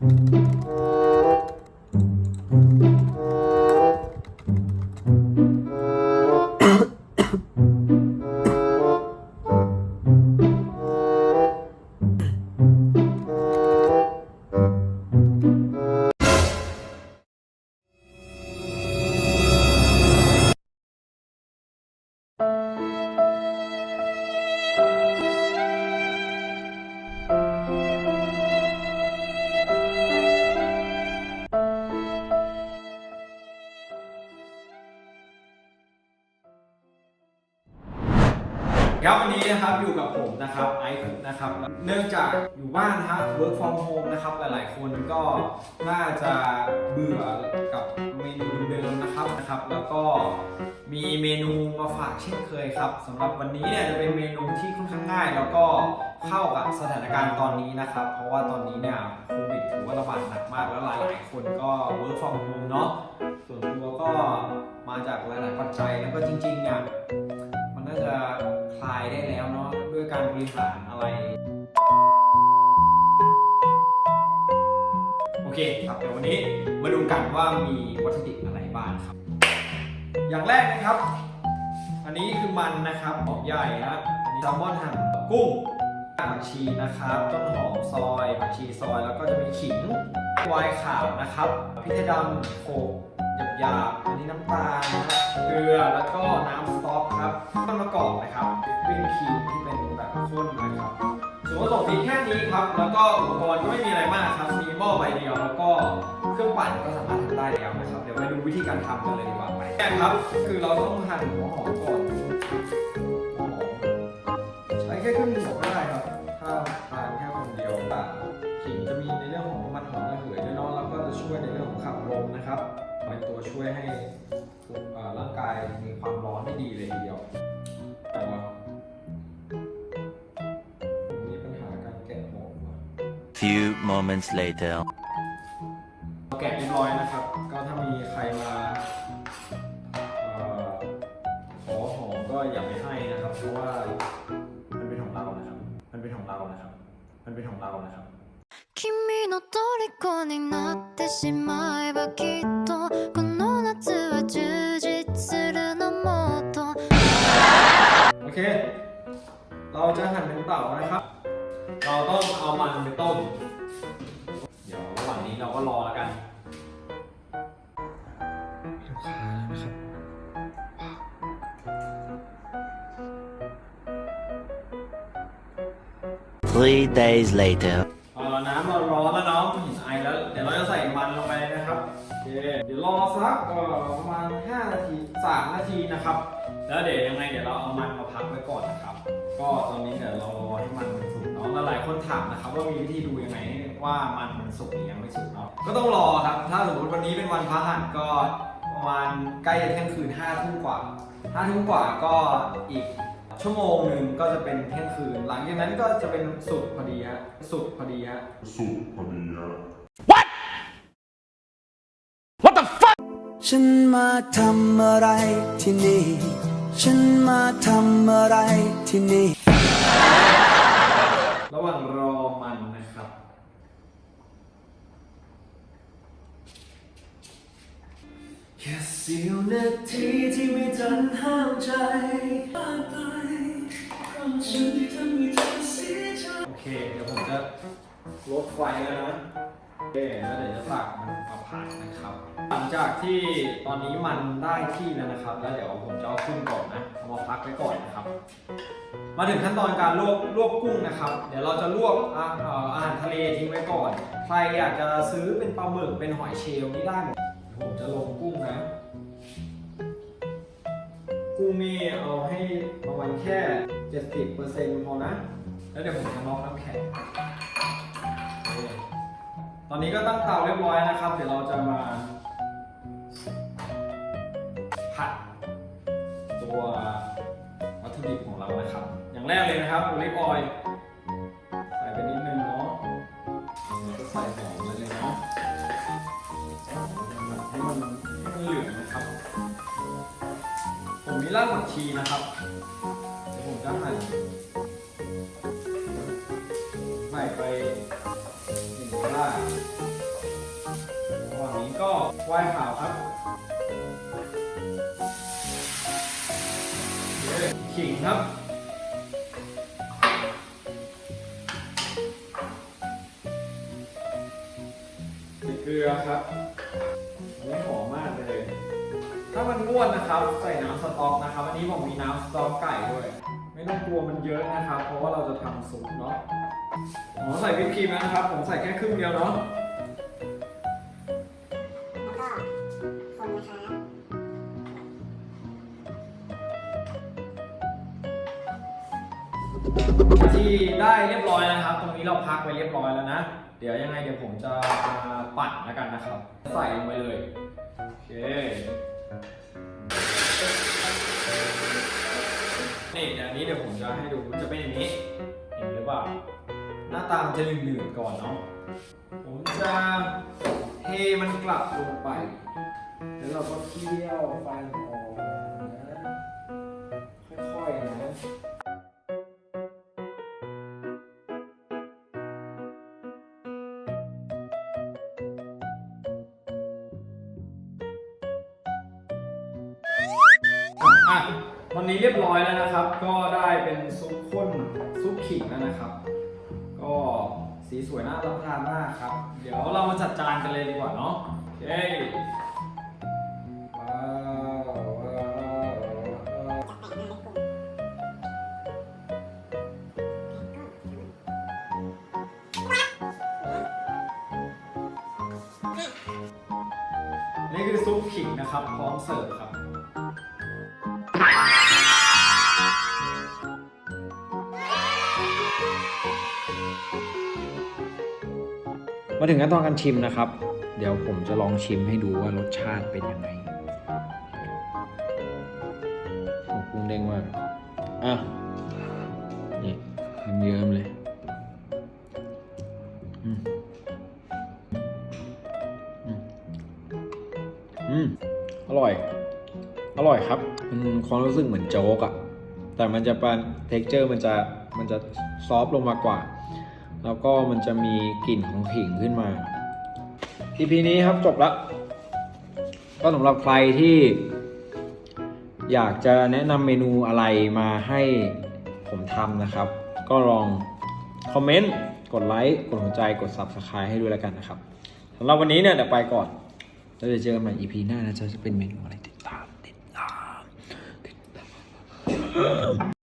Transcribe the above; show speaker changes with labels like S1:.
S1: Música ครับวันนี้นะครับอยู่กับผมนะครับไอซ์คุกนะครับเนื่องจากอยู่บ้านนะฮะ work from home นะครับหลายๆ คนก็น่าจะเบื่อกับเมนูเดิมๆนะครับนะครับ แล้วก็มีเมนูมาฝากเช่นเคยครับสำหรับวันนี้เนี่ยจะเป็นเมนูที่ค่อนข้างง่าย แล้วก็เข้ากับสถานการณ์ตอนนี้นะครับ เพราะว่าตอนนี้เนี่ยโควิดถือว่าระบาดหนักมากแล้วหลายๆ คนก็ work from home เนาะส่วนตัวก็มาจากหลายๆปัจจัยแล้วก็จริงๆเนี่ย น่าจะคลายได้แล้วเนาะด้วยการบริหารอะไร โอเคครับเดี๋ยววันนี้มาดูกันว่ามีวัตถุดิบอะไรบ้างครับ อย่างแรกนะครับ อันนี้คือมันนะครับหอมใหญ่นะอันนี้แซลมอนหั่นกุ้งผักชีนะครับต้นหอมซอยผักชีซอยแล้วก็จะมีขิงไวน์ขาวนะครับพริกไทยดำโขลก หยาบอันนี้น้ำตาลนะครับเกลือแล้วก็น้ำสต๊อกครับต้นมะกอกนะครับวิปครีมที่เป็นแบบข้นนะครับส่วนผสมมีแค่นี้ครับ แล้วก็อุปกรณ์ก็ไม่มีอะไรมากครับมีหม้อใบเดียวแล้วก็เครื่องปั่นก็สามารถทำได้แล้วนะครับเดี๋ยวไปดูวิธีการทำกันเลยดีกว่าไปแรกครับ คือเราต้องหั่นหัวหอมก่อนหัวหอมใช้แค่ครึ่งหนึ่งก็ได้ครับถ้าทานแค่คนเดียวขิงจะมีในเรื่องของมันหอมระเหยด้วยเนาะแล้วก็จะช่วยในเรื่องของขับลมนะครับ เป็นตัวช่วยให้เอ่อร่างกายมีความร้อนได้ดีเลยทีเดียวแต่ว่าผมมีปัญหาการแกะหอมว่ะ
S2: Few moments later.
S1: แกะเรียบร้อยนะครับ ก็ถ้ามีใครมาเอ่อขอหอมก็อย่าไปให้นะครับ เพราะว่ามันเป็นของเรานะครับ มันเป็นของเรานะครับ มันเป็นของเรานะครับ
S3: 君の虜になってしまえばきっとこの夏は充実するのもっと
S1: โอเค เราจะหั่นเป็นเต่านะครับ เราต้องเอามันไปต้ม เดี๋ยวระหว่างนี้เราก็รอแล้วกันลูกค้านะครับ
S2: Three days later.
S1: นะครับ แล้วเดี๋ยวยังไงเดี๋ยวเราเอามันมาพักไว้ก่อนนะครับ ก็ตอนนี้เดี๋ยวเรารอให้มันมันสุกเนาะแล้วหลายคนถามนะครับ ว่ามีวิธีดูยังไงว่ามันมันสุกหรือยังไม่สุกเนาะก็ต้องรอครับ ถ้าสมมติวันนี้เป็นวันพฤหัสก็ประมาณใกล้จะเที่ยงคืน5ทุ่มกว่า5ทุ่มกว่าก็อีกชั่วโมงหนึ่งก็จะเป็นเที่ยงคืน หลังจากนั้นก็จะเป็นสุกพอดีฮะสุกพอดีฮะ
S4: สุกพอดีฮะ
S5: ฉันมาทำอะไรที่นี่ ฉันมาทำอะไรที่นี่
S1: ระหว่างรอมันนะครับ
S5: แค่เสี้ยวนาทีที่ไม่ทันห้ามใจผ่านไปเพราะฉันที่ทำให้เธอเสียใจ
S1: โอเค เดี๋ยวผมจะลดไฟแล้วนะโอ เคแล้วเดี๋ยวจะตักมันมาผัดนะครับ หลังจากที่ตอนนี้มันได้ที่แล้วนะครับ แล้วเดี๋ยวผมจะเอาขึ้นก่อนนะเอามาพักไว้ก่อนนะครับ มาถึงขั้นตอนการลวกลวกกุ้งนะครับ เดี๋ยวเราจะลวกอาอาหารทะเลทิ้งไว้ก่อน ใครอยากจะซื้อเป็นปลาหมึกเป็นหอยเชลล์นี่ได้หมดผมจะลงกุ้งนะกุ้งนี่เอาให้ประมาณแค่ 70%พอนะ แล้วเดี๋ยวผมจะน็อกน้ำแข็ง ตอนนี้ก็ตั้งเตาเรียบร้อยนะครับ เดี๋ยวเราจะมาผัดตัววัตถุดิบของเรานะครับ อย่างแรกเลยนะครับโอลิฟออยล์ใส่ไปนิดนึงเนาะแล้วก็ใส่หอมไปเลยเนาะให้มันให้มันเหลืองนะครับ ผมมีรากผักชีนะครับเดี๋ยวผมจะหั่นใส่ไป ไวน์ขาวครับขิงครับเกลือครับไม่หอมมากเลย ถ้ามันง่วนนะครับ ใส่น้ำสต๊อกนะครับ อันนี้ผมมีน้ำสต๊อกไก่ด้วย ไม่ต้องกลัวมันเยอะนะครับ เพราะว่าเราจะทำซุปเนาะ อ๋อใส่วิปครีมนะครับ ผมใส่แค่ครึ่งเดียวเนาะ ที่ได้เรียบร้อยนะครับ ตรงนี้เราพักไว้เรียบร้อยแล้วนะ เดี๋ยวยังไงเดี๋ยวผมจะมาปั่นแล้วกันนะครับ ใส่ลงไปเลย โอเค นี่เดี๋ยวอันนี้เดี๋ยวผมจะให้ดูจะเป็นอย่างนี้ เห็นหรือเปล่า หน้าตามันจะหนืดๆก่อนเนาะ ผมจะเทมันกลับลงไป แล้วเราก็เคี่ยวไฟออน อะวันนี้เรียบร้อยแล้วนะครับ ก็ได้เป็นซุปข้นซุปขิงแล้วนะครับ ก็สีสวยน่ารับประทานมากครับ เดี๋ยวเรามาจัดจานกันเลยดีกว่าเนาะโอเคว้าวว้าวว้าวนี่คือซุปขิงนะครับ พร้อมเสิร์ฟครับ มาถึงขั้นตอนการชิมนะครับ เดี๋ยวผมจะลองชิมให้ดูว่ารสชาติเป็นยังไงโอ้ปรุงเด้งมากอะนี่เยิ้มๆเลยอืมอืมอืมอร่อย อร่อยครับ มันความรู้สึกเหมือนโจ๊กอะแต่มันจะเป็นเท็กเจอร์มันจะมันจะซอฟต์ลงมากว่า แล้วก็มันจะมีกลิ่นของขิงขึ้นมา EP นี้ครับจบละก็สำหรับใครที่อยากจะแนะนำเมนูอะไรมาให้ผมทำนะครับ ก็ลองคอมเมนต์ กดไลค์ กดหัวใจ กด Subscribe ให้ด้วยแล้วกันนะครับสำหรับวันนี้เนี่ยเดี๋ยวไปก่อน แล้วเดี๋ยวเจอกันใหม่ EP หน้านะจะเป็นเมนูอะไรติดตาม ติดตามติดตาม